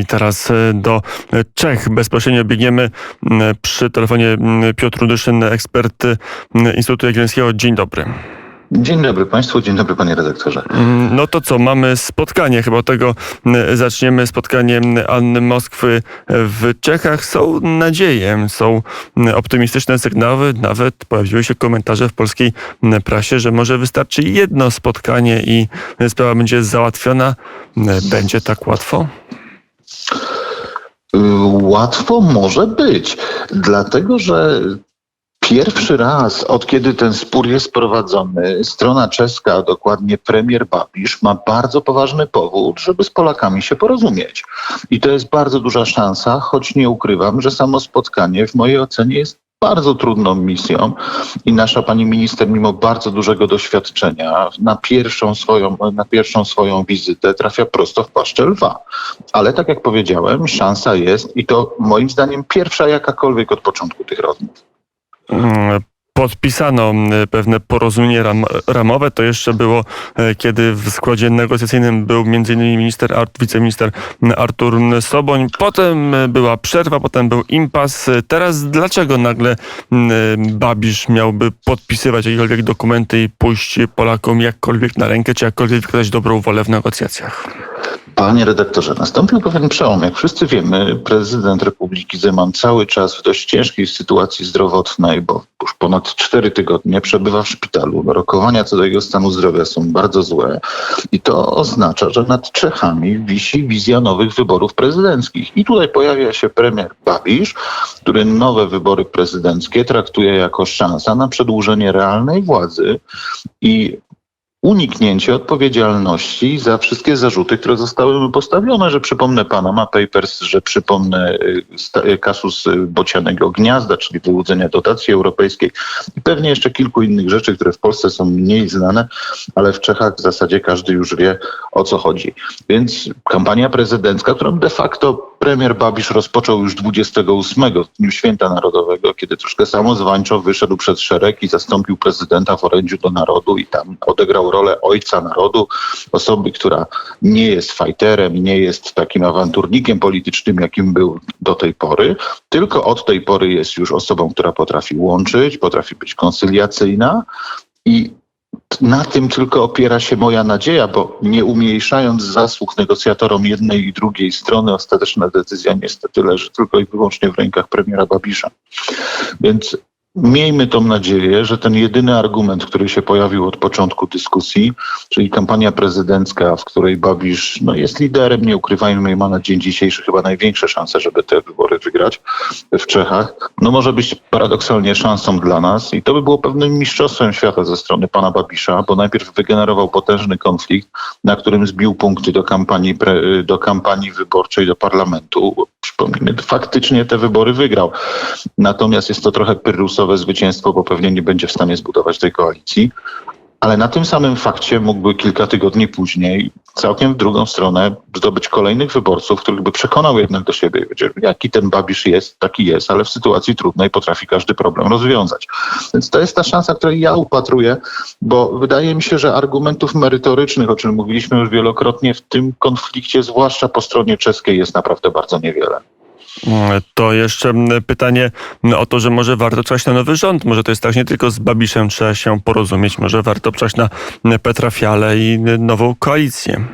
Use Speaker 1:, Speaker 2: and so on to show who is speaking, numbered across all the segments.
Speaker 1: I teraz e, do Czech bezpośrednio biegniemy przy telefonie Piotr Rudyszyn, ekspert Instytutu Jagiellońskiego. Dzień dobry.
Speaker 2: Dzień dobry Państwu, dzień dobry Panie redaktorze.
Speaker 1: Mm, No to co, mamy spotkanie, chyba od tego zaczniemy. Spotkanie Anny Moskwy w Czechach. Są nadzieje, są optymistyczne sygnały, nawet pojawiły się komentarze w polskiej prasie, że może wystarczy jedno spotkanie i sprawa będzie załatwiona. Będzie tak łatwo?
Speaker 2: Łatwo może być, dlatego że pierwszy raz, od kiedy ten spór jest prowadzony, strona czeska, a dokładnie premier Babisz, ma bardzo poważny powód, żeby z Polakami się porozumieć. I to jest bardzo duża szansa, choć nie ukrywam, że samo spotkanie w mojej ocenie jest bardzo trudną misją i nasza pani minister, mimo bardzo dużego doświadczenia, na pierwszą swoją, na pierwszą swoją wizytę trafia prosto w paszczę lwa. Ale tak jak powiedziałem, szansa jest i to moim zdaniem pierwsza jakakolwiek od początku tych rozmów.
Speaker 1: Podpisano pewne porozumienie ram, ramowe. To jeszcze było, e, kiedy w składzie negocjacyjnym był m.in. minister, wiceminister Artur Soboń. Potem e, była przerwa, potem był impas. E, Teraz dlaczego nagle mm, Babisz miałby podpisywać jakiekolwiek dokumenty i pójść Polakom jakkolwiek na rękę, czy jakkolwiek wykazać dobrą wolę w negocjacjach?
Speaker 2: Panie redaktorze, nastąpił pewien przełom. Jak wszyscy wiemy, prezydent Republiki Zeman cały czas w dość ciężkiej sytuacji zdrowotnej, bo już ponad cztery tygodnie przebywa w szpitalu. Rokowania co do jego stanu zdrowia są bardzo złe i to oznacza, że nad Czechami wisi wizja nowych wyborów prezydenckich. I tutaj pojawia się premier Babisz, który nowe wybory prezydenckie traktuje jako szansa na przedłużenie realnej władzy i uniknięcie odpowiedzialności za wszystkie zarzuty, które zostały mu postawione, że przypomnę Panama Papers, że przypomnę y, y, kasus y, bocianego gniazda, czyli wyłudzenia dotacji europejskiej i pewnie jeszcze kilku innych rzeczy, które w Polsce są mniej znane, ale w Czechach w zasadzie każdy już wie o co chodzi. Więc kampania prezydencka, którą de facto premier Babisz rozpoczął już 28 w dniu Święta Narodowego, kiedy troszkę samozwańczo wyszedł przed szereg i zastąpił prezydenta w orędziu do narodu i tam odegrał rolę ojca narodu, osoby, która nie jest fajterem, nie jest takim awanturnikiem politycznym, jakim był do tej pory, tylko od tej pory jest już osobą, która potrafi łączyć, potrafi być koncyliacyjna i na tym tylko opiera się moja nadzieja, bo nie umniejszając zasług negocjatorom jednej i drugiej strony, ostateczna decyzja niestety leży tylko i wyłącznie w rękach premiera Babisza. Więc miejmy tą nadzieję, że ten jedyny argument, który się pojawił od początku dyskusji, czyli kampania prezydencka, w której Babisz no, jest liderem, nie ukrywajmy, ma na dzień dzisiejszy chyba największe szanse, żeby te wybory wygrać w Czechach, no może być paradoksalnie szansą dla nas i to by było pewnym mistrzostwem świata ze strony pana Babisza, bo najpierw wygenerował potężny konflikt, na którym zbił punkty do kampanii, pre, do kampanii wyborczej do parlamentu. Przypomnijmy, faktycznie te wybory wygrał. Natomiast jest to trochę pyrrusowe zwycięstwo, bo pewnie nie będzie w stanie zbudować tej koalicji. Ale na tym samym fakcie mógłby kilka tygodni później całkiem w drugą stronę zdobyć kolejnych wyborców, których by przekonał jednak do siebie. Jaki ten Babisz jest, taki jest, ale w sytuacji trudnej potrafi każdy problem rozwiązać. Więc to jest ta szansa, której ja upatruję, bo wydaje mi się, że argumentów merytorycznych, o czym mówiliśmy już wielokrotnie w tym konflikcie, zwłaszcza po stronie czeskiej, jest naprawdę bardzo niewiele.
Speaker 1: Mm, To jeszcze mm, pytanie o to, że może warto czekać na nowy rząd. Może to jest tak, że nie tylko z Babiszem trzeba się porozumieć. Może warto czekać na mm, Petra Fiale i mm, nową koalicję.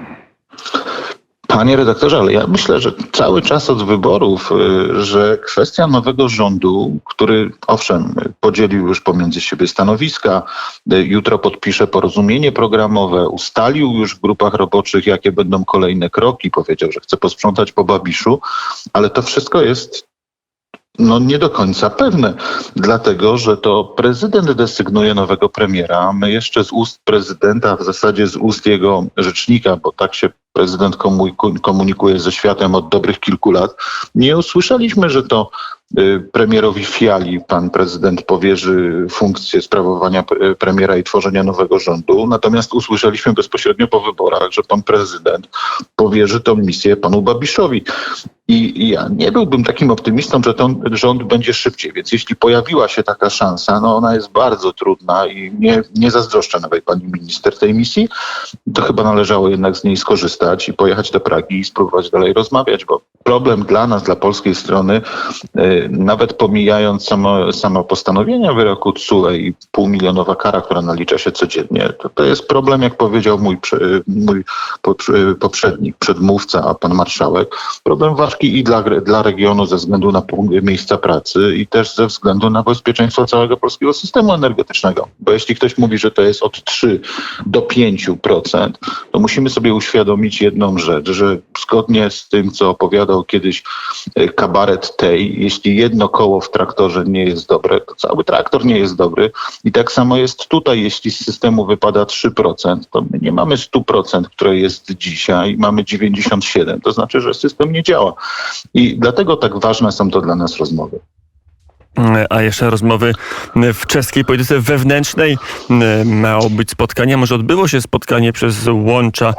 Speaker 2: Panie redaktorze, ale ja myślę, że cały czas od wyborów, y, że kwestia nowego rządu, który owszem podzielił już pomiędzy siebie stanowiska, y, jutro podpisze porozumienie programowe, ustalił już w grupach roboczych, jakie będą kolejne kroki, powiedział, że chce posprzątać po Babiszu, ale to wszystko jest no nie do końca pewne, dlatego że to prezydent desygnuje nowego premiera. My jeszcze z ust prezydenta, w zasadzie z ust jego rzecznika, bo tak się prezydent komuniku- komunikuje ze światem od dobrych kilku lat, nie usłyszeliśmy, że to premierowi Fiali pan prezydent powierzy funkcję sprawowania p- premiera i tworzenia nowego rządu. Natomiast usłyszeliśmy bezpośrednio po wyborach, że pan prezydent powierzy tę misję panu Babiszowi. I ja nie byłbym takim optymistą, że ten rząd będzie szybciej. Więc jeśli pojawiła się taka szansa, no ona jest bardzo trudna i nie, nie zazdroszczę nowej pani minister tej misji, to chyba należało jednak z niej skorzystać i pojechać do Pragi i spróbować dalej rozmawiać, bo problem dla nas, dla polskiej strony, y, nawet pomijając samo, samo postanowienia wyroku TSUE i półmilionowa kara, która nalicza się codziennie, to, to jest problem, jak powiedział mój, prze- mój poprze- poprzednik, przedmówca, a pan marszałek, problem ważki i dla, dla regionu ze względu na miejsca pracy i też ze względu na bezpieczeństwo całego polskiego systemu energetycznego. Bo jeśli ktoś mówi, że to jest od 3 do 5%, to musimy sobie uświadomić jedną rzecz, że zgodnie z tym, co kiedyś e, kabaret tej, jeśli jedno koło w traktorze nie jest dobre, to cały traktor nie jest dobry. I tak samo jest tutaj, jeśli z systemu wypada 3%, to my nie mamy 100%, które jest dzisiaj, mamy 97%. To znaczy, że system nie działa. I dlatego tak ważne są to dla nas rozmowy.
Speaker 1: A jeszcze rozmowy w czeskiej polityce wewnętrznej. Miało być spotkanie, może odbyło się spotkanie przez łącza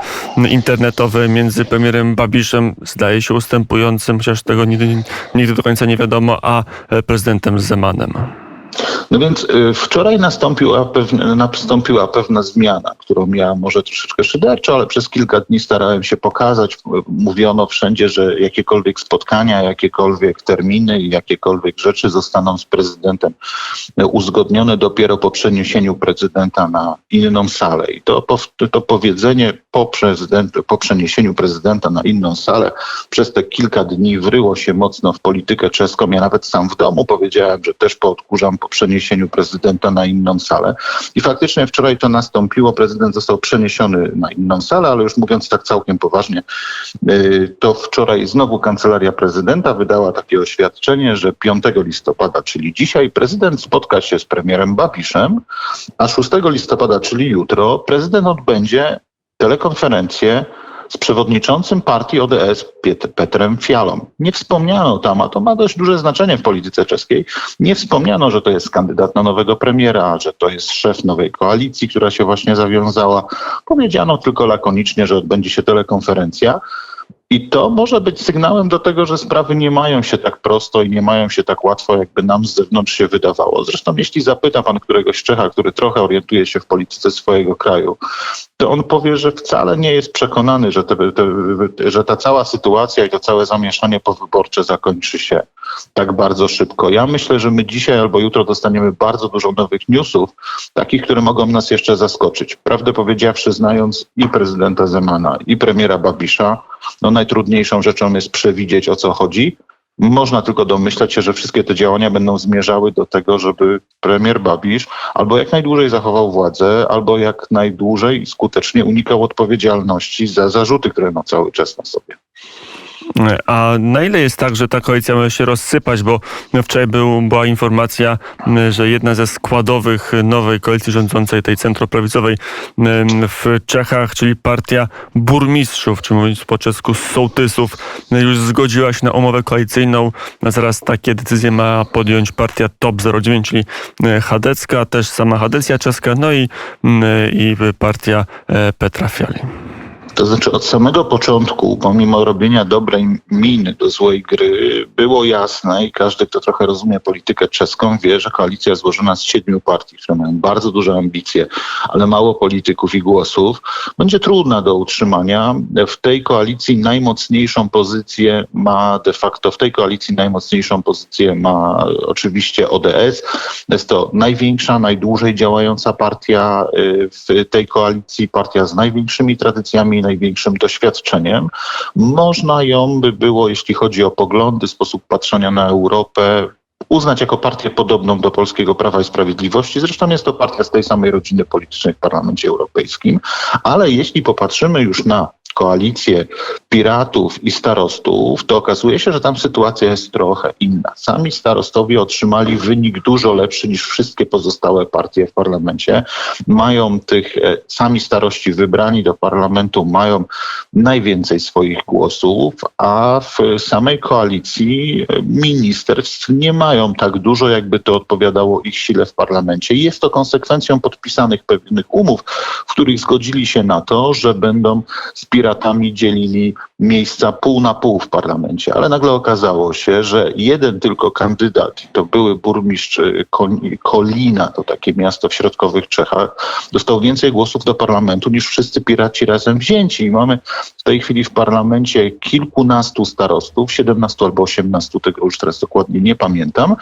Speaker 1: internetowe między premierem Babiszem, zdaje się ustępującym, chociaż tego nigdy, nigdy do końca nie wiadomo, a prezydentem Zemanem.
Speaker 2: No więc y, wczoraj nastąpiła pewna, nastąpiła pewna zmiana, którą ja może troszeczkę szyderczo, ale przez kilka dni starałem się pokazać. Mówiono wszędzie, że jakiekolwiek spotkania, jakiekolwiek terminy i jakiekolwiek rzeczy zostaną z prezydentem y, uzgodnione dopiero po przeniesieniu prezydenta na inną salę. I to, to powiedzenie po, prezydent, po przeniesieniu prezydenta na inną salę przez te kilka dni wryło się mocno w politykę czeską. Ja nawet sam w domu powiedziałem, że też poodkurzam po przeniesieniu prezydenta na inną salę. I faktycznie wczoraj to nastąpiło. Prezydent został przeniesiony na inną salę, ale już mówiąc tak całkiem poważnie, yy, to wczoraj znowu kancelaria prezydenta wydała takie oświadczenie, że 5 listopada, czyli dzisiaj, prezydent spotka się z premierem Babiszem, a 6 listopada, czyli jutro, prezydent odbędzie telekonferencję z przewodniczącym partii ODS Piet- Petrem Fialą. Nie wspomniano tam, a to ma dość duże znaczenie w polityce czeskiej, nie wspomniano, że to jest kandydat na nowego premiera, że to jest szef nowej koalicji, która się właśnie zawiązała. Powiedziano tylko lakonicznie, że odbędzie się telekonferencja. I to może być sygnałem do tego, że sprawy nie mają się tak prosto i nie mają się tak łatwo, jakby nam z zewnątrz się wydawało. Zresztą, jeśli zapyta pan któregoś Czecha, który trochę orientuje się w polityce swojego kraju, to on powie, że wcale nie jest przekonany, że, te, te, że ta cała sytuacja i to całe zamieszanie powyborcze zakończy się tak bardzo szybko. Ja myślę, że my dzisiaj albo jutro dostaniemy bardzo dużo nowych newsów, takich, które mogą nas jeszcze zaskoczyć. Prawdę powiedziawszy, znając i prezydenta Zemana, i premiera Babisza, no najtrudniejszą rzeczą jest przewidzieć, o co chodzi. Można tylko domyślać się, że wszystkie te działania będą zmierzały do tego, żeby premier Babisz albo jak najdłużej zachował władzę, albo jak najdłużej skutecznie unikał odpowiedzialności za zarzuty, które ma cały czas na sobie.
Speaker 1: A na ile jest tak, że ta koalicja może się rozsypać, bo wczoraj był, była informacja, że jedna ze składowych nowej koalicji rządzącej, tej centroprawicowej w Czechach, czyli partia burmistrzów, czy mówiąc po czesku sołtysów, już zgodziła się na umowę koalicyjną. Zaraz takie decyzje ma podjąć partia TOP 09, czyli chadecka, też sama Hadecja czeska, no i, i partia Petra Fiali.
Speaker 2: To znaczy od samego początku, pomimo robienia dobrej miny do złej gry, było jasne i każdy, kto trochę rozumie politykę czeską, wie, że koalicja złożona z siedmiu partii, które mają bardzo duże ambicje, ale mało polityków i głosów, będzie trudna do utrzymania. W tej koalicji najmocniejszą pozycję ma de facto, w tej koalicji najmocniejszą pozycję ma oczywiście ODS. Jest to największa, najdłużej działająca partia y, w tej koalicji, partia z największymi tradycjami, największym doświadczeniem. Można ją by było, jeśli chodzi o poglądy, sposób patrzenia na Europę, uznać jako partię podobną do polskiego Prawa i Sprawiedliwości. Zresztą jest to partia z tej samej rodziny politycznej w Parlamencie Europejskim. Ale jeśli popatrzymy już na koalicję piratów i starostów, to okazuje się, że tam sytuacja jest trochę inna. Sami starostowie otrzymali wynik dużo lepszy niż wszystkie pozostałe partie w parlamencie. Mają tych, e, sami starości wybrani do parlamentu mają najwięcej swoich głosów, a w samej koalicji e, ministerstw nie mają tak dużo, jakby to odpowiadało ich sile w parlamencie. I jest to konsekwencją podpisanych pewnych umów, w których zgodzili się na to, że będą z piratami dzielili miejsca pół na pół w parlamencie. Ale nagle okazało się, że jeden tylko kandydat, to były burmistrz Ko- Kolina, to takie miasto w środkowych Czechach, dostał więcej głosów do parlamentu niż wszyscy piraci razem wzięci. I mamy w tej chwili w parlamencie kilkunastu starostów, 17 albo 18, tego już teraz dokładnie nie pamiętam,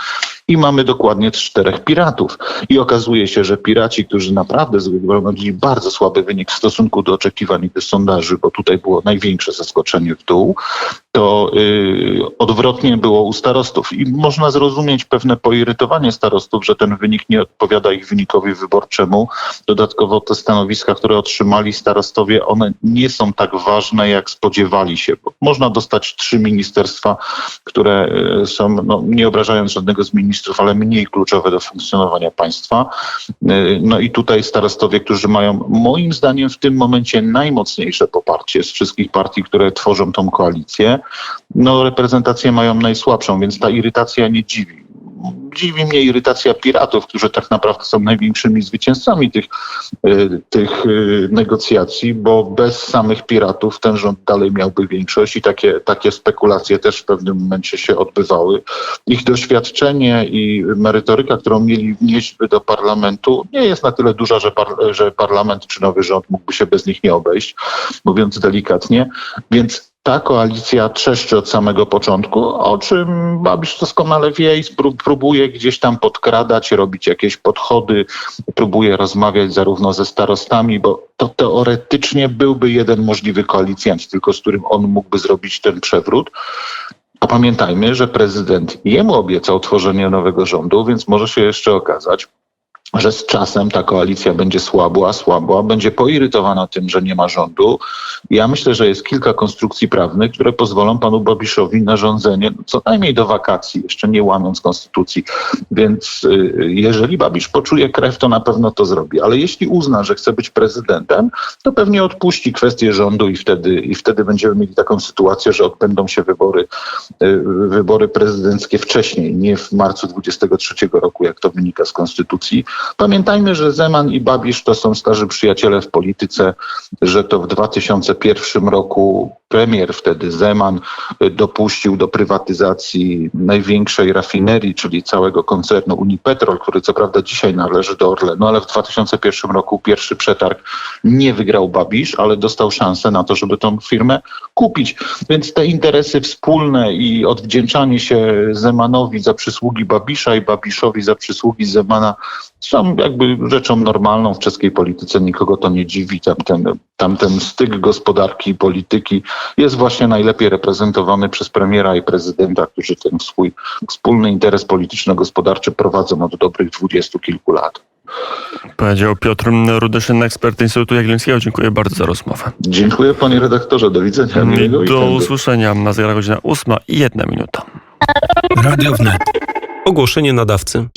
Speaker 2: i mamy dokładnie czterech piratów. I okazuje się, że piraci, którzy naprawdę zgromadzili bardzo słaby wynik w stosunku do oczekiwań tych sondaży, bo tutaj było największe zaskoczenie w dół, to y, odwrotnie było u starostów. I można zrozumieć pewne poirytowanie starostów, że ten wynik nie odpowiada ich wynikowi wyborczemu. Dodatkowo te stanowiska, które otrzymali starostowie, one nie są tak ważne, jak spodziewali się. Bo można dostać trzy ministerstwa, które y, są, no, nie obrażając żadnego z ministrów, ale mniej kluczowe do funkcjonowania państwa. Y, No i tutaj starostowie, którzy mają moim zdaniem w tym momencie najmocniejsze poparcie z wszystkich partii, które tworzą tą koalicję, no reprezentację mają najsłabszą, więc ta irytacja nie dziwi. Dziwi mnie irytacja piratów, którzy tak naprawdę są największymi zwycięzcami tych, y, tych y, negocjacji, bo bez samych piratów ten rząd dalej miałby większość i takie, takie spekulacje też w pewnym momencie się odbywały. Ich doświadczenie i merytoryka, którą mieli wnieść do parlamentu, nie jest na tyle duża, że, par, że parlament czy nowy rząd mógłby się bez nich nie obejść, mówiąc delikatnie. Więc ta koalicja trzeszczy od samego początku, o czym Babisz doskonale wie i próbuje gdzieś tam podkradać, robić jakieś podchody, próbuje rozmawiać zarówno ze starostami, bo to teoretycznie byłby jeden możliwy koalicjant, tylko z którym on mógłby zrobić ten przewrót. A pamiętajmy, że prezydent jemu obiecał tworzenie nowego rządu, więc może się jeszcze okazać, że z czasem ta koalicja będzie słabła, słabła, będzie poirytowana tym, że nie ma rządu. Ja myślę, że jest kilka konstrukcji prawnych, które pozwolą panu Babiszowi na rządzenie co najmniej do wakacji, jeszcze nie łamiąc konstytucji. Więc y, jeżeli Babisz poczuje krew, to na pewno to zrobi. Ale jeśli uzna, że chce być prezydentem, to pewnie odpuści kwestię rządu i wtedy, i wtedy będziemy mieli taką sytuację, że odbędą się wybory, y, wybory prezydenckie wcześniej, nie w marcu 23 roku, jak to wynika z konstytucji. Pamiętajmy, że Zeman i Babisz to są starzy przyjaciele w polityce, że to w 2001 roku premier wtedy Zeman y, dopuścił do prywatyzacji największej rafinerii, czyli całego koncernu Unipetrol, który co prawda dzisiaj należy do Orlenu, ale w 2001 roku pierwszy przetarg nie wygrał Babisz, ale dostał szansę na to, żeby tą firmę kupić. Więc te interesy wspólne i odwdzięczanie się Zemanowi za przysługi Babisza i Babiszowi za przysługi Zemana są jakby rzeczą normalną w czeskiej polityce. Nikogo to nie dziwi. Tamten, tamten styk gospodarki i polityki jest właśnie najlepiej reprezentowany przez premiera i prezydenta, którzy ten swój wspólny interes polityczno-gospodarczy prowadzą od dobrych dwudziestu kilku lat.
Speaker 1: Powiedział Piotr Rudyszyn, ekspert Instytutu Jagiellońskiego. Dziękuję bardzo za rozmowę.
Speaker 2: Dziękuję panie redaktorze. Do widzenia. Miłego
Speaker 1: Do
Speaker 2: weekendu.
Speaker 1: usłyszenia na zegarach godzina 8 i jedna minuta.
Speaker 3: Radio wnet. Ogłoszenie nadawcy.